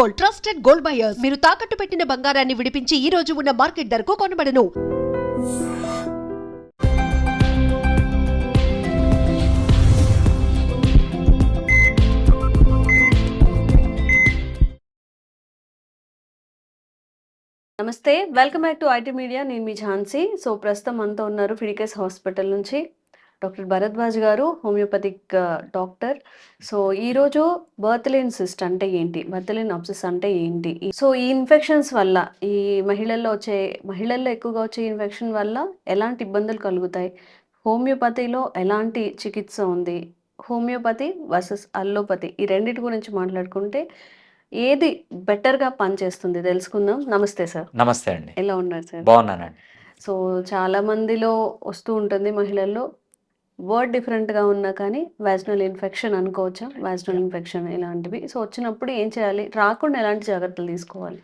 Gold trusted gold buyers. మీరు తాకట్టు పెట్టిన బంగారాన్ని విడిపించి ఈ రోజు ఉన్న మార్కెట్ ధరకు కొనబడను. నమస్తే welcome back to IT media. నేను మీ ఝాన్సీ. సో ప్రస్తుతం మనతో ఉన్నారు ఫిడికేస్ హాస్పిటల్ నుంచి. డాక్టర్ భరద్వాజ్ గారు హోమియోపతిక్ డాక్టర్. సో ఈరోజు బర్త్లైన్ సిస్ట్ అంటే ఏంటి? బర్త్లైన్ అబ్సెస్ అంటే ఏంటి? సో ఈ ఇన్ఫెక్షన్స్ వల్ల ఈ మహిళల్లో వచ్చే మహిళల్లో ఎక్కువగా వచ్చే ఇన్ఫెక్షన్ వల్ల ఎలాంటి ఇబ్బందులు కలుగుతాయి? హోమియోపతిలో ఎలాంటి చికిత్స ఉంది? హోమియోపతి వర్సెస్ అల్లోపతి ఈ రెండింటి గురించి మాట్లాడుకుంటే ఏది బెటర్గా పనిచేస్తుంది తెలుసుకుందాం. నమస్తే సార్. నమస్తే అండి. ఎలా ఉన్నారు సార్? బాగున్నానండి. సో చాలా మందిలో వస్తూ ఉంటుంది మహిళల్లో. వర్డ్ డిఫరెంట్గా ఉన్నా కానీ వ్యాజినల్ ఇన్ఫెక్షన్ అనుకోవచ్చా? వ్యాజినల్ ఇన్ఫెక్షన్ ఇలాంటివి. సో వచ్చినప్పుడు ఏం చేయాలి? రాకుండా ఎలాంటి జాగ్రత్తలు తీసుకోవాలి?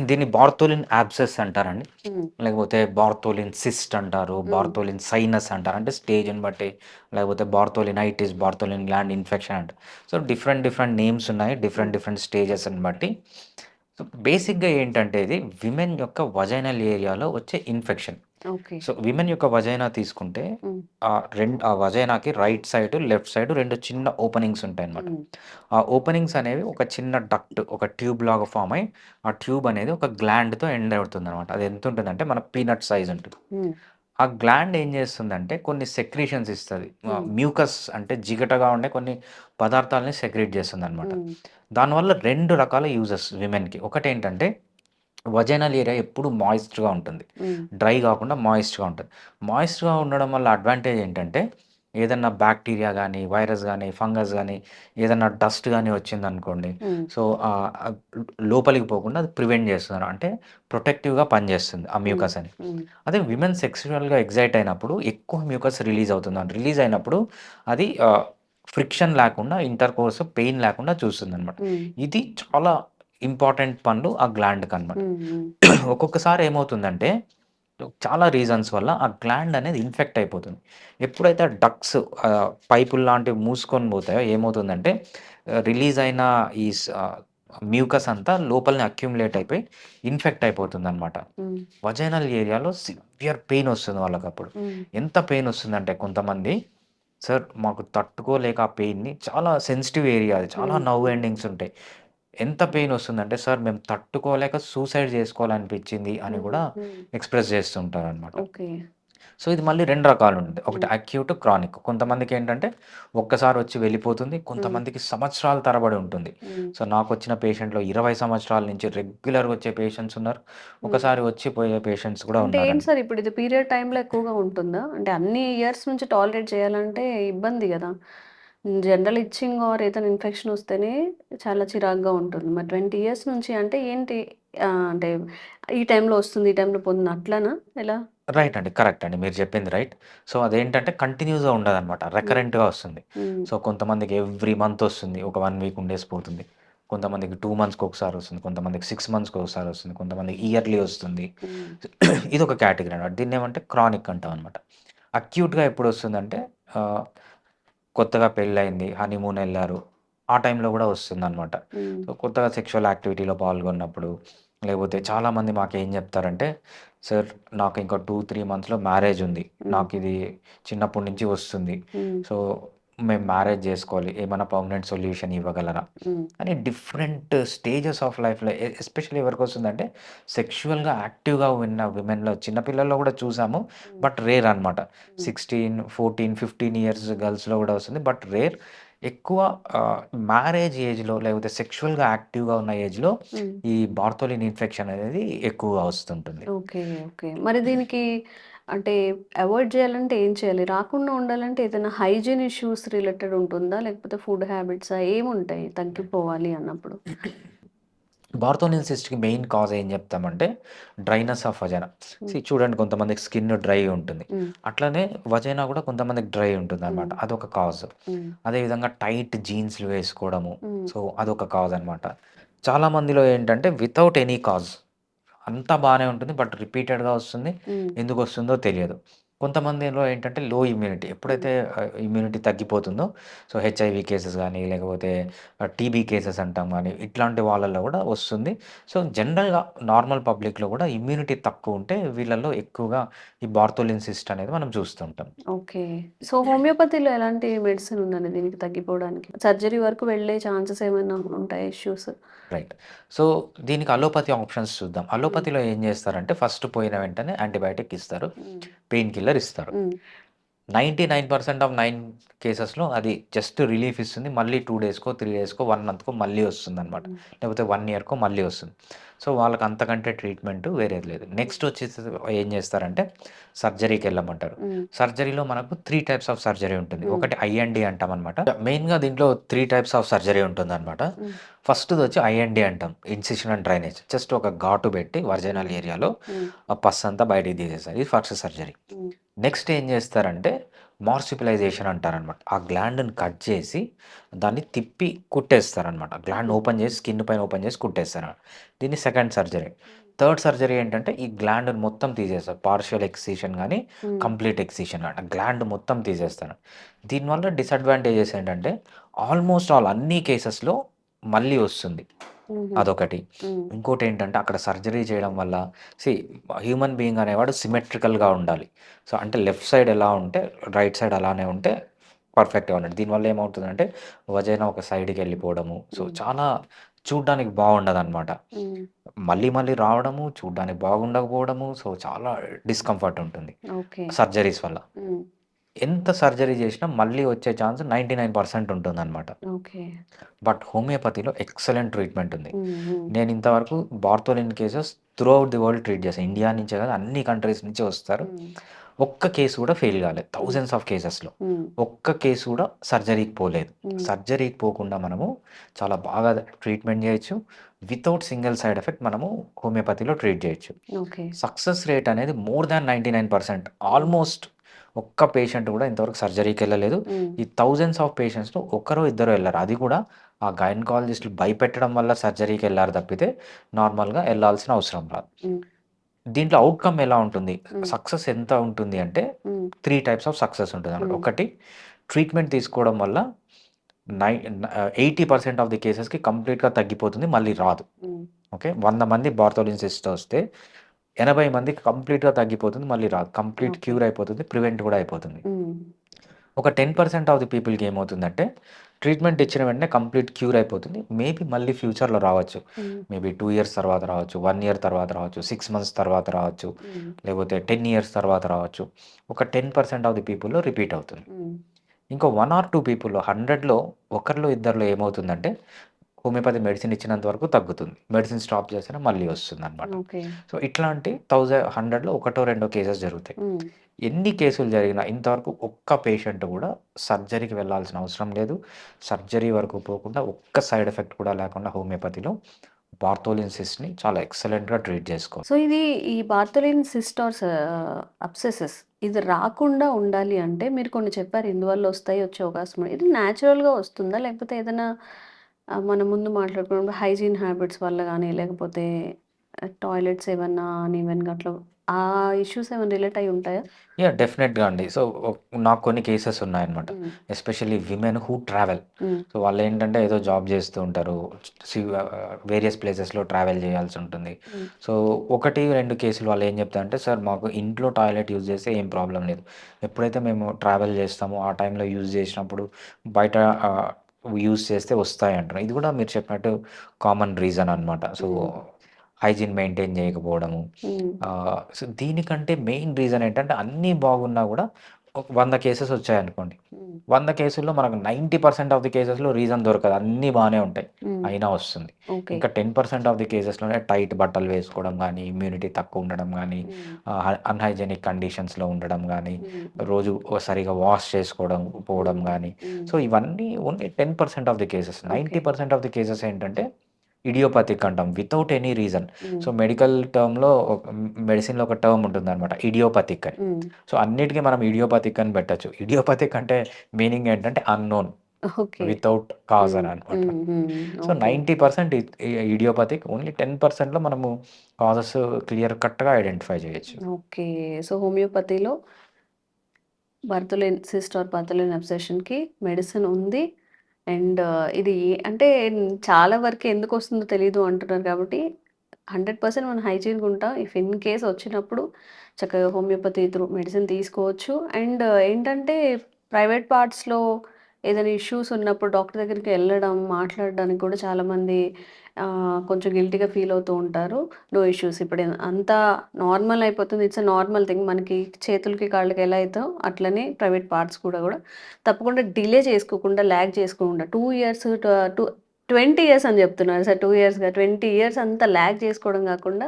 దీన్ని బార్తోలిన్ యాబ్సెస్ అంటారండి. లేకపోతే బార్తోలిన్ సిస్ట్ అంటారు బార్తోలిన్ సైనస్ అంటారు. అంటే స్టేజ్ని బట్టి లేకపోతే బార్తోలినైటిస్ బార్తోలిన్ గ్లాండ్ ఇన్ఫెక్షన్ అంటారు. సో డిఫరెంట్ డిఫరెంట్ నేమ్స్ ఉన్నాయి. డిఫరెంట్ డిఫరెంట్ స్టేజెస్ని బట్టి. సో బేసిక్గా ఏంటంటే ఇది విమెన్ యొక్క వజైనల్ ఏరియాలో వచ్చే ఇన్ఫెక్షన్ సో విమెన్ యొక్క వజైనా తీసుకుంటే ఆ రెండు ఆ వజైనాకి రైట్ సైడ్ లెఫ్ట్ సైడ్ రెండు చిన్న ఓపెనింగ్స్ ఉంటాయి అన్నమాట ఉమ్, ఆ ఓపెనింగ్స్ అనేవి ఒక చిన్న డక్ట్ ఒక ట్యూబ్ లాగా ఫామ్ అయ్యి ఆ ట్యూబ్ అనేది ఒక గ్లాండ్తో ఎండ్ అవుతుంది అనమాట అది ఎంత ఉంటుందంటే మన పీనట్ సైజ్ ఉంటుంది. ఆ గ్లాండ్ ఏం చేస్తుందంటే కొన్ని సెక్రీషన్స్ ఇస్తుంది. మ్యూకస్ అంటే జిగటగా ఉండే కొన్ని పదార్థాలని సెక్రీట్ చేస్తుంది అనమాట దానివల్ల రెండు రకాల యూజెస్ విమెన్కి. ఒకటి ఏంటంటే వజైనల్ ఏరియా ఎప్పుడు మాయిస్ట్గా ఉంటుంది. డ్రై కాకుండా మాయిస్ట్గా ఉంటుంది. మాయిస్ట్గా ఉండడం వల్ల అడ్వాంటేజ్ ఏంటంటే ఏదన్నా బ్యాక్టీరియా కానీ వైరస్ కానీ ఫంగస్ కానీ ఏదన్నా డస్ట్ కానీ వచ్చిందనుకోండి ఉమ్, సో లోపలికి పోకుండా అది ప్రివెంట్ చేస్తున్నారు. అంటే ప్రొటెక్టివ్గా పనిచేస్తుంది ఆ మ్యూకస్ అని. అదే విమెన్ సెక్సువల్గా ఎగ్జైట్ అయినప్పుడు ఎక్కువ మ్యూకస్ రిలీజ్ అవుతుంది రిలీజ్ అయినప్పుడు అది ఫ్రిక్షన్ లేకుండా ఇంటర్ కోర్స్ పెయిన్ లేకుండా చూస్తుంది అనమాట ఇది చాలా ఇంపార్టెంట్ పనులు ఆ గ్లాండ్కి అనమాట ఒక్కొక్కసారి ఏమవుతుందంటే చాలా రీజన్స్ వల్ల ఆ గ్లాండ్ అనేది ఇన్ఫెక్ట్ అయిపోతుంది. ఎప్పుడైతే డక్స్ పైపులు లాంటివి మూసుకొని పోతాయో ఏమవుతుందంటే రిలీజ్ అయిన ఈ మ్యూకస్ అంతా లోపలనే అక్యుములేట్ అయిపోయి ఇన్ఫెక్ట్ అయిపోతుంది అనమాట వజైనల్ ఏరియాలో సివియర్ పెయిన్ వస్తుంది వాళ్ళకి అప్పుడు ఎంత పెయిన్ వస్తుందంటే కొంతమంది సార్ మాకు తట్టుకోలేక ఆ పెయిన్ని చాలా సెన్సిటివ్ ఏరియా అది. చాలా. నవ్వు ఎండింగ్స్ ఉంటాయి. ఎంత పెయిన్ వస్తుందంటే సార్ మేము తట్టుకోలేక సూసైడ్ చేసుకోవాలనిపించింది అని కూడా ఎక్స్ప్రెస్ చేస్తుంటారు అనమాట సో ఇది మళ్ళీ రెండు రకాలు ఉంటుంది ఒకటి అక్యూట్ క్రానిక్. కొంతమందికి ఏంటంటే ఒక్కసారి వచ్చి వెళ్ళిపోతుంది కొంతమందికి సంవత్సరాల తరబడి ఉంటుంది. సో నాకు వచ్చిన పేషెంట్లో ఇరవై సంవత్సరాల నుంచి రెగ్యులర్గా వచ్చే పేషెంట్స్ ఉన్నారు. ఒకసారి వచ్చి పోయే పేషెంట్స్ కూడా ఉన్నారు ఏంటి సార్ ఇప్పుడు ఇది పీరియడ్ టైంలో ఎక్కువగా ఉంటుందా? అంటే అన్ని ఇయర్స్ నుంచి టాలరేట్ చేయాలంటే ఇబ్బంది కదా. జనరల్ ఇచ్చింగ్ ఆర్ ఏదైనా ఇన్ఫెక్షన్ వస్తేనే చాలా చిరాగ్గా ఉంటుంది. మరి ట్వంటీ ఇయర్స్ నుంచి అంటే ఏంటి అంటే ఈ టైంలో వస్తుంది ఈ టైంలో పోతుంది అట్లానా? ఎలా? రైట్ అండి కరెక్ట్ అండి మీరు చెప్పింది రైట్. సో అదేంటంటే కంటిన్యూస్గా ఉండదు అనమాట రెకరెంట్గా వస్తుంది. సో కొంతమందికి ఎవ్రీ మంత్ వస్తుంది ఒక వన్ వీక్ ఉండేసి పోతుంది. కొంతమందికి టూ మంత్స్కి ఒకసారి వస్తుంది కొంతమందికి సిక్స్ మంత్స్కి ఒకసారి వస్తుంది కొంతమందికి ఇయర్లీ వస్తుంది. ఇది ఒక కేటగిరీ అనమాట దీన్ని ఏమంటే క్రానిక్ అంటాం అనమాట అక్యూట్గా ఎప్పుడు వస్తుందంటే కొత్తగా పెళ్ళయింది హనీమూన్ వెళ్ళారు. ఆ టైంలో కూడా వస్తుంది అనమాట ఉమ్, సో కొత్తగా సెక్షువల్ యాక్టివిటీలో పాల్గొన్నప్పుడు లేకపోతే చాలామంది మాకు ఏం చెప్తారంటే సార్ నాకు ఇంకా టూ త్రీ మంత్స్లో మ్యారేజ్ ఉంది. నాకు ఇది చిన్నప్పటి నుంచి వస్తుంది. సో మేము మ్యారేజ్ చేసుకోవాలి ఏమైనా పర్మనెంట్ సొల్యూషన్ ఇవ్వగలరా? అని డిఫరెంట్ స్టేజెస్ ఆఫ్ లైఫ్లో ఎస్పెషల్లీ ఎవరికి వస్తుందంటే సెక్షువల్గా యాక్టివ్గా ఉన్న విమెన్లో చిన్నపిల్లల్లో కూడా చూసాము బట్ రేర్ అనమాట సిక్స్టీన్ ఫోర్టీన్ ఫిఫ్టీన్ ఇయర్స్ గర్ల్స్లో కూడా వస్తుంది బట్ రేర్ ఎక్కువ మ్యారేజ్ ఏజ్లో లేకపోతే సెక్షువల్గా యాక్టివ్గా ఉన్న ఏజ్లో. ఈ బార్తోలిన్ ఇన్ఫెక్షన్ అనేది ఎక్కువగా వస్తుంటుంది. Okay okay. మరి దీనికి అంటే అవాయిడ్ చేయాలంటే ఏం చేయాలి? రాకుండా ఉండాలంటే ఏదైనా హైజీన్ ఇష్యూస్ రిలేటెడ్ ఉంటుందా? లేకపోతే ఫుడ్ హ్యాబిట్స్ ఏముంటాయి? తగ్గిపోవాలి అన్నప్పుడు. బార్తోలిన్ సిస్ట్కి మెయిన్ కాజ్ ఏం చెప్తామంటే డ్రైనెస్ ఆఫ్ వజైనా చూడండి కొంతమందికి స్కిన్ డ్రై ఉంటుంది. అట్లనే వజైనా కూడా కొంతమందికి డ్రై ఉంటుంది అనమాట అదొక కాజ్ అదేవిధంగా టైట్ జీన్స్లు వేసుకోవడము. సో అదొక కాజ్ అనమాట చాలా మందిలో ఏంటంటే వితౌట్ ఎనీ కాజ్ అంతా బాగానే ఉంటుంది బట్ రిపీటెడ్గా వస్తుంది. ఎందుకు వస్తుందో తెలియదు. కొంతమందిలో ఏంటంటే లో ఇమ్యూనిటీ ఎప్పుడైతే ఇమ్యూనిటీ తగ్గిపోతుందో సో హెచ్ఐవి కేసెస్ కానీ లేకపోతే టీబీ కేసెస్ అంటాం కానీ ఇట్లాంటి వాళ్ళల్లో కూడా వస్తుంది. సో జనరల్గా నార్మల్ పబ్లిక్లో కూడా ఇమ్యూనిటీ తక్కువ ఉంటే వీళ్ళల్లో ఎక్కువగా ఈ బార్తోలిన్ సిస్ట్ అనేది మనం చూస్తుంటాం. ఓకే. సో హోమియోపతిలో ఎలాంటి మెడిసిన్ ఉందండి దీనికి తగ్గిపోవడానికి? సర్జరీ వరకు వెళ్ళే ఛాన్సెస్ ఏమైనా ఉంటాయి ఇష్యూస్ రైట్ సో దీనికి అలోపతి ఆప్షన్స్ చూద్దాం. అలోపతిలో ఏం చేస్తారంటే ఫస్ట్ పోయిన వెంటనే యాంటీబయాటిక్ ఇస్తారు. పెయిన్ కిల్లర్ ఇస్తారు. Ninety nine percent of nine కేసెస్లో అది జస్ట్ రిలీఫ్ ఇస్తుంది. మళ్ళీ టూ డేస్కో త్రీ డేస్కో వన్ మంత్కో మళ్ళీ వస్తుంది అనమాట లేకపోతే వన్ ఇయర్కో మళ్ళీ వస్తుంది. సో వాళ్ళకి అంతకంటే ట్రీట్మెంట్ వేరేది లేదు. నెక్స్ట్ వచ్చేసి ఏం చేస్తారంటే సర్జరీకి వెళ్ళమంటారు. సర్జరీలో మనకు త్రీ టైప్స్ ఆఫ్ సర్జరీ ఉంటుంది. ఒకటి ఐఎన్డి అంటాం అనమాట మెయిన్గా దీంట్లో త్రీ టైప్స్ ఆఫ్ సర్జరీ ఉంటుంది అనమాట Mm. ఫస్ట్ వచ్చి ఐఎన్డి అంటాం. ఇన్సిషన్ అండ్ డ్రైనేజ్ జస్ట్ ఒక ఘాటు పెట్టి వర్జనల్ ఏరియాలో పస్ అంతా బయటికి తీసేస్తారు. ఇది ఫస్ట్ సర్జరీ నెక్స్ట్ ఏం చేస్తారంటే మార్సిపిలైజేషన్ అంటారనమాట. ఆ గ్లాండ్ని కట్ చేసి దాన్ని తిప్పి కుట్టేస్తారనమాట. గ్లాండ్ ఓపెన్ చేసి స్కిన్ పైన ఓపెన్ చేసి కుట్టేస్తారు. దీన్ని సెకండ్ సర్జరీ. థర్డ్ సర్జరీ ఏంటంటే ఈ గ్లాండ్ మొత్తం తీసేస్తారు. పార్షియల్ ఎక్సిషన్ కానీ కంప్లీట్ ఎక్సిషన్ కానీ గ్లాండ్ మొత్తం తీసేస్తారు. దీనివల్ల డిసడ్వాంటేజెస్ ఏంటంటే ఆల్మోస్ట్ ఆల్ అన్ని కేసెస్లో మళ్ళీ వస్తుంది. అదొకటి. ఇంకోటి ఏంటంటే అక్కడ సర్జరీ చేయడం వల్ల సి హ్యూమన్ బీయింగ్ అనేవాడు సిమెట్రికల్గా ఉండాలి. సో అంటే లెఫ్ట్ సైడ్ ఎలా ఉంటే రైట్ సైడ్ అలానే ఉంటే పర్ఫెక్ట్గా ఉండాలి. దీనివల్ల ఏమవుతుందంటే వజైన ఒక సైడ్కి వెళ్ళిపోవడము. సో. చాలా చూడ్డానికి బాగుండదు అనమాట మళ్ళీ మళ్ళీ రావడము చూడ్డానికి బాగుండకపోవడము సో చాలా డిస్కంఫర్ట్ ఉంటుంది. సర్జరీస్ వల్ల. ఎంత సర్జరీ చేసినా మళ్ళీ వచ్చే ఛాన్స్ నైంటీ నైన్ పర్సెంట్ ఉంటుంది అనమాట ఓకే. బట్ హోమియోపతిలో ఎక్సలెంట్ ట్రీట్మెంట్ ఉంది. నేను ఇంతవరకు Bartholin cases throughout the world treat చేశాను ఇండియా నుంచే కాదు అన్ని కంట్రీస్ నుంచి వస్తారు. ఒక్క కేసు కూడా ఫెయిల్ కాలేదు. థౌజండ్స్ ఆఫ్ కేసెస్లో. ఒక్క కేసు కూడా సర్జరీకి పోలేదు. సర్జరీకి పోకుండా మనము చాలా బాగా ట్రీట్మెంట్ చేయొచ్చు. వితౌట్ సింగిల్ సైడ్ ఎఫెక్ట్ మనము హోమియోపతిలో ట్రీట్ చేయొచ్చు. సక్సెస్ రేట్ అనేది more than ninety nine percent. Almost ఒక్క పేషెంట్ కూడా ఇంతవరకు సర్జరీకి వెళ్ళలేదు. ఈ థౌజండ్స్ ఆఫ్ పేషెంట్స్లో ఒకరో ఇద్దరు వెళ్ళారు. అది కూడా ఆ గైనకాలజిస్టులు భయపెట్టడం వల్ల సర్జరీకి వెళ్ళారు తప్పితే నార్మల్గా వెళ్ళాల్సిన అవసరం రాదు. దీంట్లో అవుట్కమ్ ఎలా ఉంటుంది. సక్సెస్ ఎంత ఉంటుంది అంటే త్రీ టైప్స్ ఆఫ్ సక్సెస్ ఉంటుంది అన్నమాట ఒకటి ట్రీట్మెంట్ తీసుకోవడం వల్ల నై ఎయిటీ పర్సెంట్ ఆఫ్ ది కేసెస్కి కంప్లీట్గా తగ్గిపోతుంది మళ్ళీ రాదు. ఓకే? వంద మంది బార్థోలిన్ సిస్ట్ వస్తే ఎనభై మందికి కంప్లీట్గా తగ్గిపోతుంది మళ్ళీ రాదు. కంప్లీట్. క్యూర్ అయిపోతుంది ప్రివెంట్ కూడా అయిపోతుంది. ఒక టెన్ పర్సెంట్ ఆఫ్ ది పీపుల్కి ఏమవుతుందంటే ట్రీట్మెంట్ ఇచ్చిన వెంటనే కంప్లీట్ క్యూర్ అయిపోతుంది. మేబీ మళ్ళీ ఫ్యూచర్లో రావచ్చు. మేబీ టూ ఇయర్స్ తర్వాత రావచ్చు వన్ ఇయర్ తర్వాత రావచ్చు సిక్స్ మంత్స్ తర్వాత రావచ్చు లేకపోతే టెన్ ఇయర్స్ తర్వాత రావచ్చు. ఒక టెన్ పర్సెంట్ ఆఫ్ ది పీపుల్లో రిపీట్ అవుతుంది. ఇంకో వన్ ఆర్ టూ పీపుల్లో హండ్రెడ్లో ఒకరిలో ఇద్దరిలో ఏమవుతుందంటే హోమియోపతి మెడిసిన్ ఇచ్చినంత వరకు తగ్గుతుంది. మెడిసిన్ స్టాప్ చేసినా మళ్ళీ వస్తుంది అనమాట సో ఇట్లాంటి థౌజండ్ హండ్రెడ్లో ఒకటో రెండో కేసెస్ జరుగుతాయి. ఎన్ని కేసులు జరిగినా ఇంతవరకు ఒక్క పేషెంట్ కూడా సర్జరీకి వెళ్ళాల్సిన అవసరం లేదు. సర్జరీ వరకు పోకుండా ఒక్క సైడ్ ఎఫెక్ట్ కూడా లేకుండా హోమియోపతిలో బార్థోలిన్ సిస్ట్ని చాలా ఎక్సలెంట్గా ట్రీట్ చేసుకోవచ్చు సో ఇది ఈ బార్తలిన్ సిస్టార్స్ అబ్సెసెస్ ఇది రాకుండా ఉండాలి అంటే మీరు కొన్ని చెప్పారు ఇందువల్ల వస్తాయి వచ్చే అవకాశం. ఇది న్యాచురల్గా వస్తుందా? లేకపోతే ఏదైనా మనం ముందు మాట్లాడుకున్నప్పుడు హైజీన్ హ్యాబిట్స్ వల్ల కానీ లేకపోతే టాయిలెట్స్ ఏమన్నా ఈవెన్గా అట్లా ఆ ఇష్యూస్ ఏమైనా రిలేట్ అయి ఉంటాయా? యా డెఫినెట్గా అండి. సో నాకు కొన్ని కేసెస్ ఉన్నాయన్నమాట. Especially women who travel. So వాళ్ళు ఏంటంటే ఏదో జాబ్ చేస్తూ ఉంటారు. వేరియస్ ప్లేసెస్లో ట్రావెల్ చేయాల్సి ఉంటుంది. సో ఒకటి రెండు కేసులు వాళ్ళు ఏం చెప్తారంటే సార్ మాకు ఇంట్లో టాయిలెట్ యూజ్ చేస్తే ఏం ప్రాబ్లం లేదు. ఎప్పుడైతే మేము ట్రావెల్ చేస్తామో ఆ టైంలో యూజ్ చేసినప్పుడు బయట యూజ్ చేస్తే వస్తాయి అంటారు. ఇది కూడా మీరు చెప్పినట్టు కామన్ రీజన్ అన్నమాట. సో హైజీన్ మెయింటైన్ చేయకపోవడము. సో దీనికంటే మెయిన్ రీజన్ ఏంటంటే అన్నీ బాగున్నా కూడా ఒక వంద కేసెస్ వచ్చాయనుకోండి. వంద కేసుల్లో మనకు నైంటీ పర్సెంట్ ఆఫ్ ది కేసెస్లో రీజన్ దొరకదు అన్నీ బాగానే ఉంటాయి. అయినా వస్తుంది ఇంకా టెన్ పర్సెంట్ ఆఫ్ ది కేసెస్లోనే టైట్ బట్టలు వేసుకోవడం కానీ ఇమ్యూనిటీ తక్కువ ఉండడం కానీ. అన్హైజెనిక్ కండిషన్స్లో ఉండడం కానీ. రోజు సరిగా వాష్ చేసుకోవడం పోవడం కానీ. సో ఇవన్నీ only ten percent of the cases ninety percent of the cases ఏంటంటే ఇడియోపతిక్ అంటాం without any reason. So medical టర్మ్లో మెడిసిన్లో ఒక టర్మ్ ఉంటుంది అనమాట ఇడియోపతిక్ అని. సో అన్నిటికీ మనం ఇడియోపతిక్ అని పెట్టచ్చు ఇడియోపతిక్ అంటే మీనింగ్ ఏంటంటే అన్నోన్ ఓకే వితౌట్ కాజ్ అని అనమాట మ్మ్. మ్మ్. So okay. Ninety percent idiopathic only ten పర్సెంట్లో మనము కాజెస్ క్లియర్ కట్గా ఐడెంటిఫై చేయొచ్చు ఓకే సో హోమియోపతిలో బర్తులేన్ సిస్ట్ ఆర్ బర్తులేన్ అబ్సెషన్కి మెడిసిన్ ఉంది అండ్ ఇది అంటే చాలా వరకు ఎందుకు వస్తుందో తెలియదు అంటున్నారు కాబట్టి హండ్రెడ్ పర్సెంట్ మనం హైజీన్గా ఉంటాం. ఇఫ్ ఇన్ కేస్ వచ్చినప్పుడు చక్కగా హోమియోపతి త్రూ మెడిసిన్ తీసుకోవచ్చు. అండ్ ఏంటంటే ప్రైవేట్ పార్ట్స్లో ఏదైనా ఇష్యూస్ ఉన్నప్పుడు డాక్టర్ దగ్గరికి వెళ్ళడం మాట్లాడడానికి కూడా చాలామంది కొంచెం గిల్టీగా ఫీల్ అవుతూ ఉంటారు. నో ఇష్యూస్ ఇప్పుడు అంతా నార్మల్ అయిపోతుంది. ఇట్స్ అ నార్మల్ థింగ్ మనకి చేతులకి కాళ్ళకి ఎలా అవుతాం అట్లనే ప్రైవేట్ పార్ట్స్ కూడా కూడా తప్పకుండా డిలే చేసుకోకుండా ల్యాగ్ చేసుకోకుండా two years two twenty years అని చెప్తున్నారు సార్. టూ ఇయర్స్గా ట్వంటీ ఇయర్స్ అంతా ల్యాగ్ చేసుకోవడం కాకుండా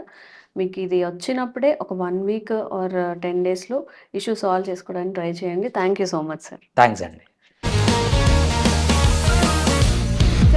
మీకు ఇది వచ్చినప్పుడే ఒక వన్ వీక్ ఆర్ టెన్ డేస్లో ఇష్యూ సాల్వ్ చేసుకోవడానికి ట్రై చేయండి. Thank you so much sir thanks అండి.